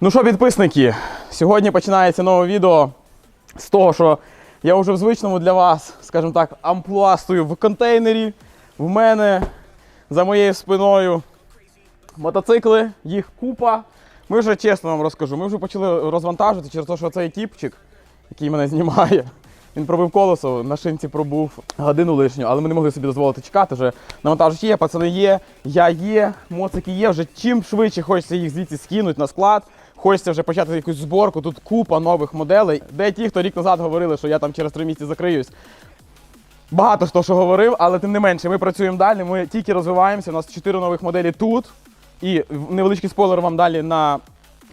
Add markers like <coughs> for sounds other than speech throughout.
Ну що, підписники, сьогодні починається нове відео з того, що я вже в звичному для вас, скажімо так, амплуа стою в контейнері. В мене за моєю спиною мотоцикли, їх купа. Ми вже чесно вам розкажу, ми вже почали розвантажувати через те, що цей тіпчик, який мене знімає, він пробив колесо, на шинці пробув годину лишню, але ми не могли собі дозволити чекати. Вже навантажувач є, пацани є, я є, моцики є. Вже чим швидше хочеться їх звідси скинути на склад. Хочеться вже почати якусь зборку. Тут купа нових моделей. Де ті, хто рік назад говорили, що я там через три місяці закриюсь. Багато хто що говорив, але тим не менше, ми працюємо далі. Ми тільки розвиваємося. У нас чотири нових моделі тут. І невеличкий спойлер вам далі на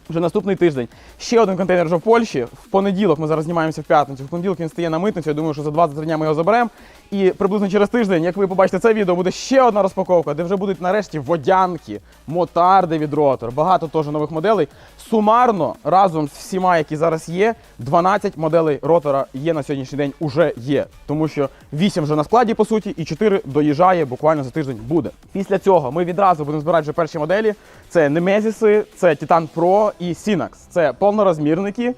вже наступний тиждень. Ще один контейнер вже в Польщі. В понеділок ми зараз знімаємося в п'ятницю. В понеділок він стає на митницю. Я думаю, що за 2-3 дня ми його заберемо. І приблизно через тиждень, як ви побачите це відео, буде ще одна розпаковка, де вже будуть нарешті водянки, мотарди від ротор. Багато теж нових моделей. Сумарно разом з всіма, які зараз є, 12 моделей ротора є на сьогоднішній день. Уже є. Тому що 8 вже на складі, по суті, і 4 доїжджає буквально за тиждень буде. Після цього ми відразу будемо збирати вже перші моделі. Це Немезіси, це Titan Pro і Sinax. Це повнорозмірники.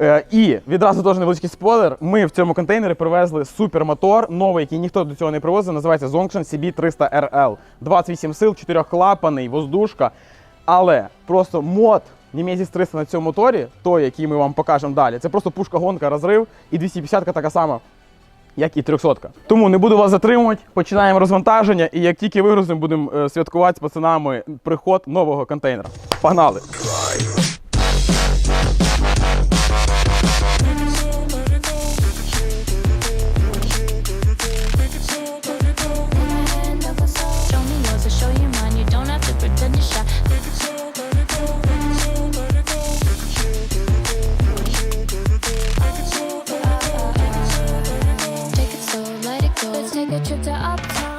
Е, І відразу теж невеличкий спойлер. Ми в цьому контейнері привезли супермотор, новий, який ніхто до цього не привозив. Називається Zongshan CB300RL. 28 сил, 4-клапаний, воздушка. Але просто мод Nemesis 300 на цьому моторі, той, який ми вам покажемо далі, це просто пушка-гонка, розрив, і 250-ка така сама. Як і 300 Тому не буду вас затримувати. Починаємо розвантаження, і як тільки вигрузимо, будемо е, святкувати з пацанами приход нового контейнера. Погнали!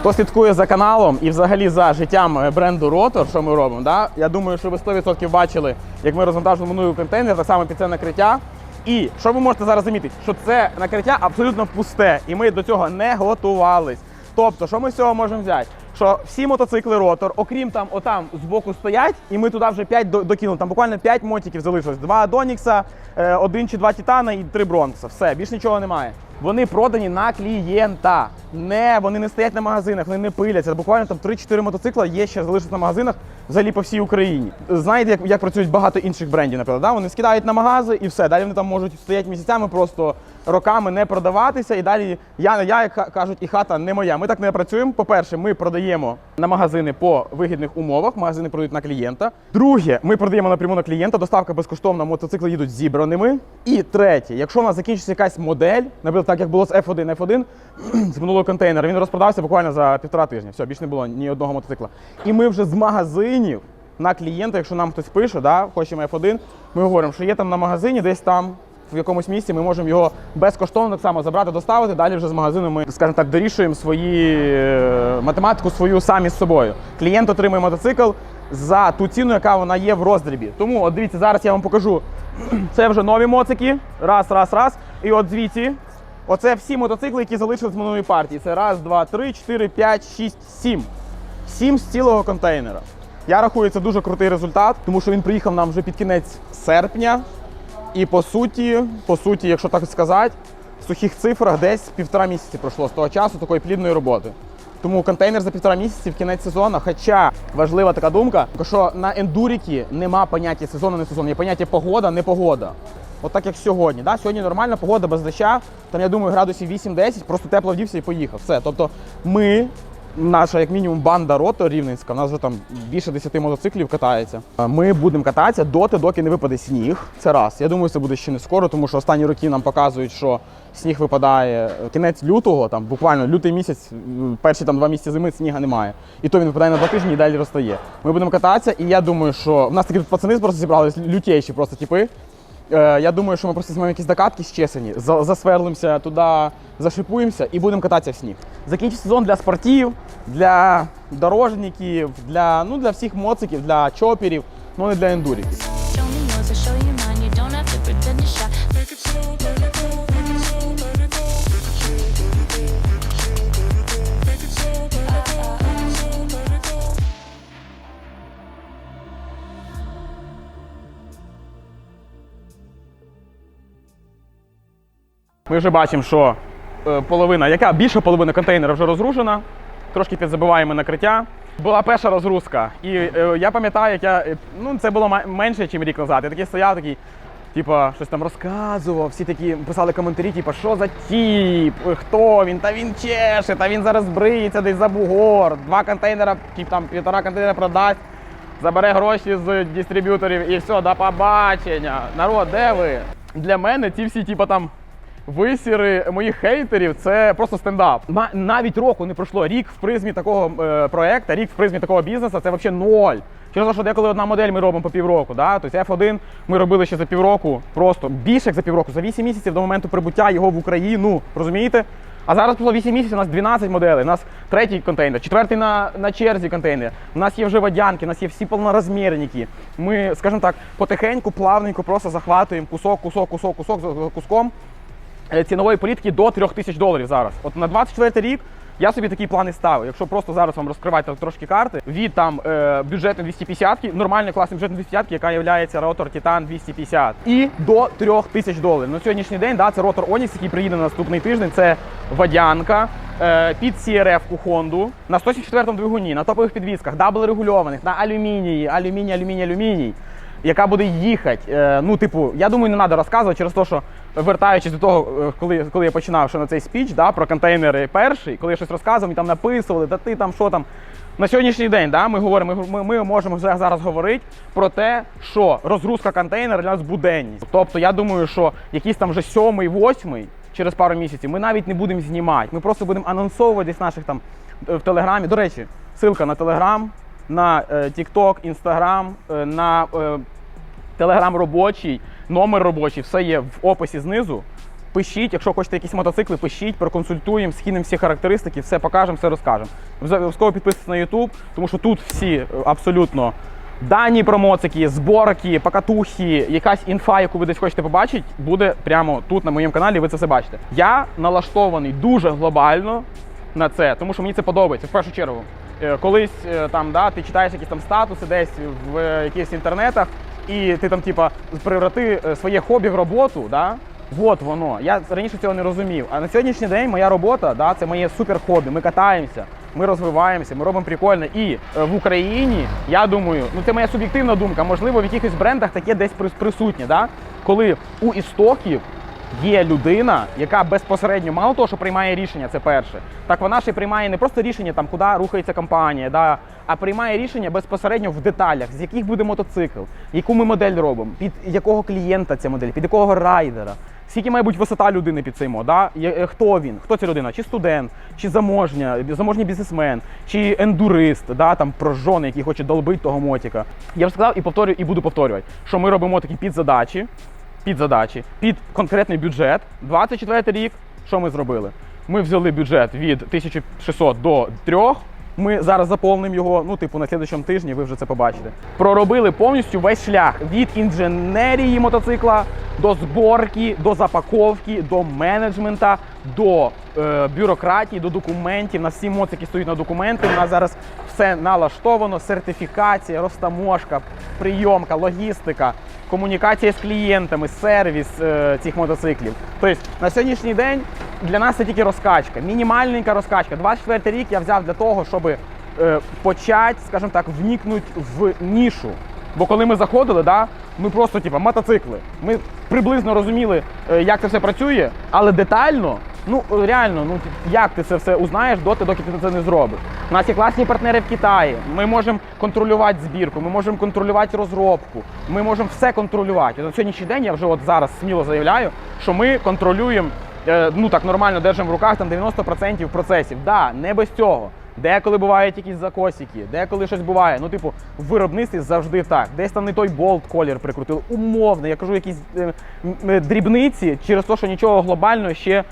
Хто слідкує за каналом і взагалі за життям е, бренду Rotor, що ми робимо, да? я думаю, що ви 100% бачили, як ми розвантажили минулий контейнер, так само під це накриття. І що ви можете зараз замітити, що це накриття абсолютно пусте, і ми до цього не готувались. Тобто, що ми з цього можемо взяти? Що всі мотоцикли ротор, окрім там, отам збоку стоять, і ми туди вже 5 докинули. Там буквально 5 мотиків залишилось. Два Адонікса, е, один чи два Титана і три Бронкса. Все, більш нічого немає. Вони продані на клієнта. Не, вони не стоять на магазинах, вони не пиляться. Буквально там 3-4 мотоцикла є ще залишаться на магазинах взагалі по всій Україні. Знаєте, як, як працюють багато інших брендів, наприклад, да? вони скидають на магази і все. Далі вони там можуть стояти місяцями, просто роками не продаватися. І далі я, я як кажуть, і хата не моя. Ми так не працюємо. По-перше, ми продаємо на магазини по вигідних умовах. Магазини продають на клієнта. Друге, ми продаємо напряму на клієнта. Доставка безкоштовна, мотоцикли їдуть зібраними. І третє, якщо у нас закінчиться якась модель, наприклад, так як було з F1, F1 з минулого контейнера, він розпродався буквально за півтора тижня. Все, більше не було ні одного мотоцикла. І ми вже з магазинів на клієнта, якщо нам хтось пише, да, хочемо F1, ми говоримо, що є там на магазині, десь там. В якомусь місці ми можемо його безкоштовно так само забрати, доставити. Далі вже з магазину ми, скажімо так, дорішуємо свої е, математику свою самі з собою. Клієнт отримує мотоцикл за ту ціну, яка вона є в роздрібі. Тому, от дивіться, зараз я вам покажу. <clears throat> Це вже нові моцики. Раз, раз, раз. І от звідси. Оце всі мотоцикли, які залишились з минулої партії. Це раз, два, три, чотири, п'ять, шість, сім. Сім з цілого контейнера. Я рахую, це дуже крутий результат, тому що він приїхав нам вже під кінець серпня. І по суті, по суті, якщо так сказати, в сухих цифрах десь півтора місяці пройшло з того часу такої плідної роботи. Тому контейнер за півтора місяці в кінець сезону. Хоча важлива така думка, що на ендуріки нема поняття сезону, не сезон, є поняття погода, не погода. От так як сьогодні. Да? Сьогодні нормальна погода без доща, там я думаю, градусів 8-10, просто тепло вдівся і поїхав. Все. Тобто ми наша, як мінімум, банда рото рівненська, у нас вже там більше 10 мотоциклів катається. Ми будемо кататися доти, доки не випаде сніг. Це раз. Я думаю, це буде ще не скоро, тому що останні роки нам показують, що сніг випадає кінець лютого, там буквально лютий місяць, перші там два місяці зими сніга немає. І то він випадає на два тижні і далі розтає. Ми будемо кататися, і я думаю, що в нас такі тут пацани просто зібрались, лютейші просто типи. Е, Я думаю, що ми просто візьмемо якісь докатки щесані, за- засверлимося туди, зашипуємося і будемо кататися в сніг. Закінчить сезон для спортів, для дорожників, для, ну, для всіх моциків, для чоперів, ну не для ендуриків. Ми вже бачимо, що е, половина, яка більша половина контейнера вже розгружена, трошки підзабиваємо накриття. Була перша розгрузка, і е, я пам'ятаю, як я е, ну це було менше, ніж рік назад. Я такий стояв, такий, типа, щось там розказував. Всі такі писали коментарі, типа, що за тіп, хто він, та він чеше, та він зараз бриється десь за бугор. Два контейнера, тип там півтора контейнера продасть, забере гроші з дистриб'юторів і все, до побачення. Народ, де ви? Для мене ці всі, типа там. Висіри моїх хейтерів це просто стендап. Навіть року не пройшло. Рік в призмі такого е, проекту, рік в призмі такого бізнесу це взагалі ноль. Через те, що деколи одна модель ми робимо по півроку. Да? Тобто F1 ми робили ще за півроку, просто більше як за півроку, за 8 місяців до моменту прибуття його в Україну. Розумієте? А зараз пройшло 8 місяців, у нас 12 моделей, у нас третій контейнер, четвертий на, на черзі контейнер. У нас є вже водянки, у нас є всі повнорозмірники. Ми, скажімо так, потихеньку, плавненько просто захватуємо кусок, кусок, кусок, кусок за куском цінової політики до 3 тисяч доларів зараз. От на 24 рік я собі такі плани ставив. Якщо просто зараз вам розкривати трошки карти, від там е, бюджетної 250 нормальної класної бюджетної 250 яка є ротор Titan 250, і до 3 тисяч доларів. На сьогоднішній день да, це ротор Onyx, який приїде на наступний тиждень. Це водянка. е, Під CRF-ку Хонду на 174 двигуні, на топових підвісках, дабл регульованих, на алюмінії, алюміній, алюміній, алюміній яка буде їхати. Е, ну, типу, я думаю, не треба розказувати через те, що вертаючись до того, е, коли, коли я починав що на цей спіч да, про контейнери перший, коли я щось розказував, і там написували, та ти там що там. На сьогоднішній день да, ми говоримо, ми, ми, можемо вже зараз говорити про те, що розгрузка контейнера для нас буденність. Тобто, я думаю, що якийсь там вже сьомий, восьмий через пару місяців ми навіть не будемо знімати. Ми просто будемо анонсовувати десь наших там е, в Телеграмі. До речі, ссылка на Телеграм, на Instagram, е, на е, Телеграм робочий, номер робочий, все є в описі знизу. Пишіть, якщо хочете якісь мотоцикли, пишіть, проконсультуємо, скинемо всі характеристики, все покажемо, все розкажемо. Обов'язково підписуйтесь на YouTube, тому що тут всі е, абсолютно дані про моцики, зборки, покатухи, якась інфа, яку ви десь хочете побачити, буде прямо тут на моєму каналі. Ви це все бачите. Я налаштований дуже глобально на це, тому що мені це подобається в першу чергу. Е, Колись е, там да, ти читаєш якісь там статуси десь в якихось інтернетах, і ти там, типа, преврати е, своє хобі в роботу, да? От воно. Я раніше цього не розумів. А на сьогоднішній день моя робота, да, це моє супер хобі. Ми катаємося, ми розвиваємося, ми робимо прикольно. І е, в Україні, я думаю, ну це моя суб'єктивна думка, можливо, в якихось брендах таке десь присутнє, да? коли у істоків є людина, яка безпосередньо мало того, що приймає рішення, це перше. Так вона ще приймає не просто рішення, там куди рухається компанія, да, а приймає рішення безпосередньо в деталях, з яких буде мотоцикл, яку ми модель робимо, під якого клієнта ця модель, під якого райдера. Скільки має бути висота людини під мод, да? Е, хто він, хто ця людина, чи студент, чи заможня, заможній бізнесмен, чи ендурист, да? там прожжоний, який хоче долбити того мотика. Я вже сказав і повторюю, і буду повторювати, що ми робимо мотики під задачі, під задачі, під конкретний бюджет. 24 рік, що ми зробили? Ми взяли бюджет від 1600 до 3. Ми зараз заповнимо його, ну, типу, на слідчому тижні, ви вже це побачите. Проробили повністю весь шлях від інженерії мотоцикла до зборки, до запаковки, до менеджмента, до е, бюрократії, до документів. На всі моцики стоять на документи. У нас зараз все налаштовано, сертифікація, розтаможка, прийомка, логістика, комунікація з клієнтами, сервіс е, цих мотоциклів. Тобто на сьогоднішній день для нас це тільки розкачка, мінімальненька розкачка. 24 рік я взяв для того, щоб е, почати, скажімо так, вникнути в нішу. Бо коли ми заходили, да, ми просто типу, мотоцикли. Ми приблизно розуміли, е, як це все працює, але детально, ну е, реально, ну як ти це все узнаєш доти, доки ти це не зробиш. У нас є класні партнери в Китаї. Ми можемо контролювати збірку, ми можемо контролювати розробку, ми можемо все контролювати. На сьогоднішній день я вже от зараз сміло заявляю, що ми контролюємо, е, ну так нормально держимо в руках там 90% процесів. Да, не без цього. Деколи бувають якісь закосики, деколи щось буває. Ну, типу, в виробництві завжди так. Десь там не той болт колір прикрутили. Умовно, я кажу, якісь е, е, дрібниці через те, що нічого глобального ще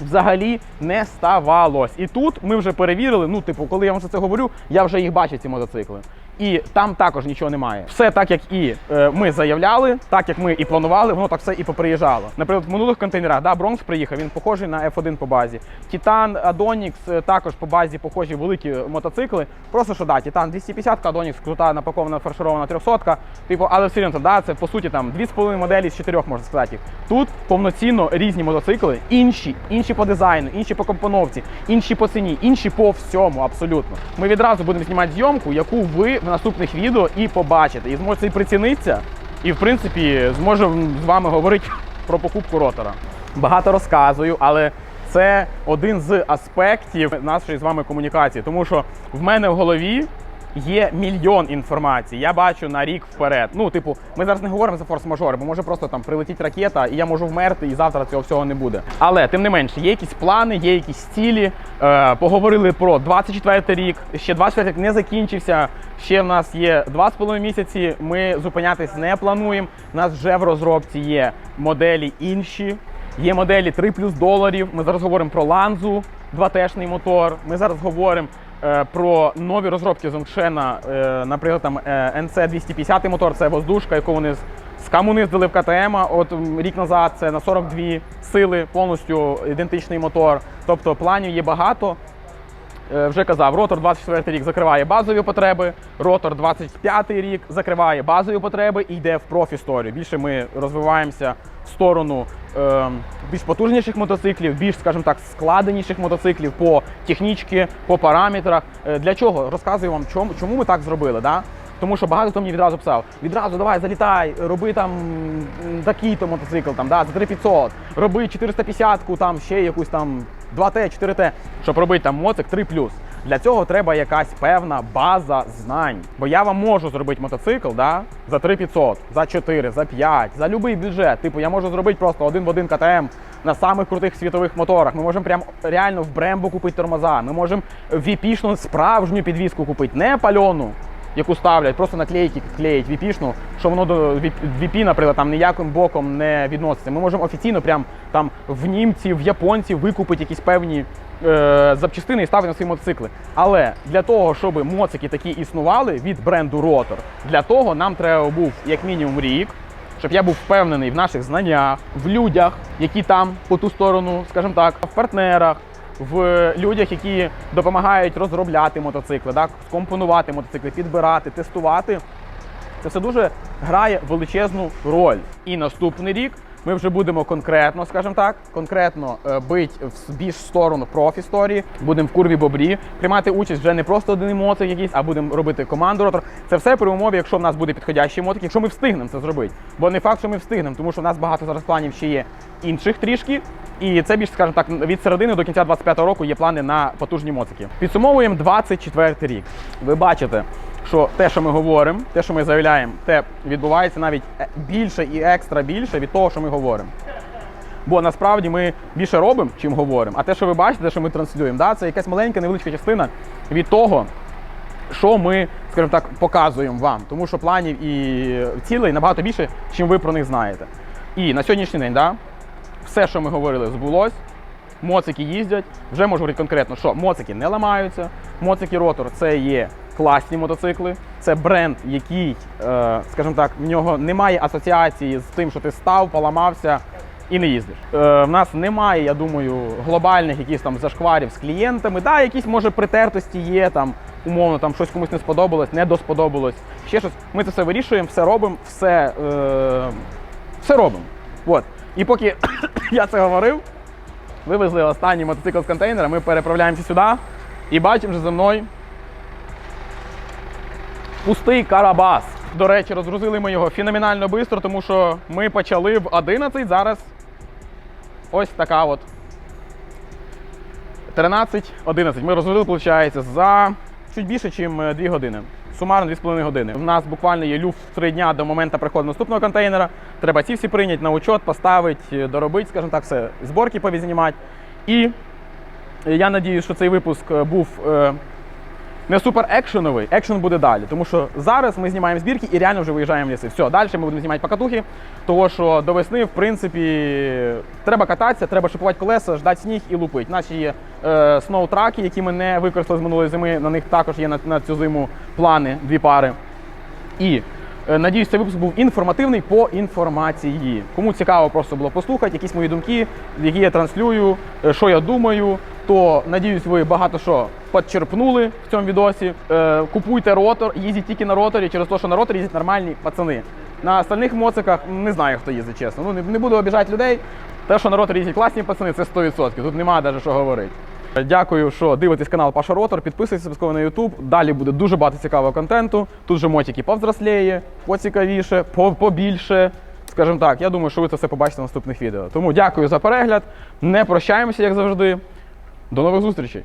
взагалі не ставалось. І тут ми вже перевірили. Ну, типу, коли я вам це говорю, я вже їх бачу, ці мотоцикли. І там також нічого немає. Все так, як і е, ми заявляли, так як ми і планували, воно так все і поприїжджало. Наприклад, в минулих контейнерах, да, Бронкс приїхав, він похожий на F1 по базі. Титан, Адонікс е, також по базі похожі великі мотоцикли. Просто що да, Титан 250, Адонікс крута, напакована, фарширована 300. Типу, але все рівно, да, це по суті там 2,5 моделі з 4 можна сказати. їх. Тут повноцінно різні мотоцикли, інші, інші по дизайну, інші по компоновці, інші по ціні, інші по всьому абсолютно. Ми відразу будемо знімати зйомку, яку ви в наступних відео і побачите. І зможете і прицінитися, і в принципі зможе з вами говорити <laughs> про покупку ротора. Багато розказую, але це один з аспектів нашої з вами комунікації, тому що в мене в голові є мільйон інформації. Я бачу на рік вперед. Ну, типу, ми зараз не говоримо за форс-мажори, бо може просто там прилетіть ракета, і я можу вмерти, і завтра цього всього не буде. Але тим не менше, є якісь плани, є якісь цілі. Е, поговорили про 24 рік. Ще 24 рік не закінчився. Ще в нас є 2,5 місяці. Ми зупинятись не плануємо. У нас вже в розробці є моделі інші. Є моделі 3 плюс доларів. Ми зараз говоримо про ланзу, 2Т-шний мотор. Ми зараз говоримо про нові розробки Зонгшена, е, наприклад, там е, NC 250 мотор, це воздушка, яку вони скамуниздили в КТМ. От рік назад це на 42 сили, повністю ідентичний мотор. Тобто планів є багато. Е, Вже казав, ротор 24 рік закриває базові потреби, ротор 25 рік закриває базові потреби і йде в профісторію. Більше ми розвиваємося в сторону е, більш потужніших мотоциклів, більш, скажімо так, складеніших мотоциклів по технічці, по параметрах. Е, Для чого? Розказую вам, чому, чому ми так зробили. Да? Тому що багато хто мені відразу писав: відразу давай, залітай, роби там такий-то мотоцикл, там, да, за 3500, роби 450-ку, там ще якусь там 2Т, 4Т, щоб робити там моцик 3 Для цього треба якась певна база знань. Бо я вам можу зробити мотоцикл да, за 3500, за 4, за 5, за будь-який бюджет. Типу, я можу зробити просто один в один КТМ на самих крутих світових моторах. Ми можемо прям реально в Брембо купити тормоза. Ми можемо віпішну справжню підвіску купити, не пальону яку ставлять, просто наклейки клеять віпішну, що воно до VP, наприклад, там ніяким боком не відноситься. Ми можемо офіційно прям там в німців, в японців викупити якісь певні е, запчастини і ставити на свої мотоцикли. Але для того, щоб моцики такі існували від бренду Rotor, для того нам треба був як мінімум рік. Щоб я був впевнений в наших знаннях, в людях, які там по ту сторону, скажімо так, в партнерах, в людях, які допомагають розробляти мотоцикли, так, скомпонувати мотоцикли, підбирати, тестувати. Це все дуже грає величезну роль. І наступний рік ми вже будемо конкретно, скажімо так, конкретно е, бить в більш сторону профісторії, будемо в курві бобрі, приймати участь вже не просто один мотик якийсь, а будемо робити команду ротор. Це все при умові, якщо в нас буде підходящий мотик, якщо ми встигнемо це зробити. Бо не факт, що ми встигнемо, тому що в нас багато зараз планів ще є інших трішки. І це більш, скажімо так, від середини до кінця 25-го року є плани на потужні моцики. Підсумовуємо 24 рік. Ви бачите, що те, що ми говоримо, те, що ми заявляємо, те відбувається навіть е, більше і екстра більше від того, що ми говоримо. Бо насправді ми більше робимо, чим говоримо. А те, що ви бачите, те, що ми транслюємо, да, це якась маленька невеличка частина від того, що ми, скажімо так, показуємо вам. Тому що планів і цілей набагато більше, чим ви про них знаєте. І на сьогоднішній день, да, все, що ми говорили, збулось. Моцики їздять. Вже можу говорити конкретно, що моцики не ламаються. Моцики ротор це є класні мотоцикли. Це бренд, який, е, скажімо так, в нього немає асоціації з тим, що ти став, поламався і не їздиш. Е, в нас немає, я думаю, глобальних якихось там зашкварів з клієнтами. Да, якісь може притертості є там. Умовно, там щось комусь не сподобалось, не досподобалось. Ще щось. Ми це все вирішуємо, все робимо, все, е, все робимо. От. І поки <coughs> я це говорив, вивезли останній мотоцикл з контейнера, ми переправляємося сюди і бачимо вже за мною пустий карабас. До речі, розгрузили ми його феноменально швидко, тому що ми почали в 11, зараз ось така от 13-11. Ми розгрузили, виходить, за чуть більше, ніж 2 години. Сумарно 2,5 години. У нас буквально є люфт 3 дня до моменту приходу наступного контейнера. Треба ці всі прийняти на учет, поставити, доробити, скажімо так, все, зборки повізнімати. І я надію, що цей випуск е, був е, не супер екшеновий, екшен буде далі. Тому що зараз ми знімаємо збірки і реально вже виїжджаємо в ліси. Все, далі ми будемо знімати покатухи, того що до весни, в принципі, треба кататися, треба шипувати колеса, ждати сніг і лупити. Наші є е, сноутраки, які ми не використали з минулої зими. На них також є на, на цю зиму плани, дві пари. І е, надіюсь, цей випуск був інформативний по інформації. Кому цікаво просто було послухати якісь мої думки, які я транслюю, е, що я думаю, то надіюсь, ви багато що подчерпнули в цьому відосі. Е, Купуйте ротор, їздіть тільки на роторі, через те, що на роторі їздять нормальні пацани. На остальних моциках не знаю, хто їздить, чесно. Ну не, не буду обіжати людей. Те, що на роторі їздять класні пацани, це 100%. Тут немає навіть що говорити. Дякую, що дивитесь канал Паша Ротор. Підписуйтесь обов'язково на YouTube. Далі буде дуже багато цікавого контенту. Тут же мотики повзросліє, поцікавіше, по- побільше. Скажімо так, я думаю, що ви це все побачите в наступних відео. Тому дякую за перегляд. Не прощаємося, як завжди. До нових зустрічей!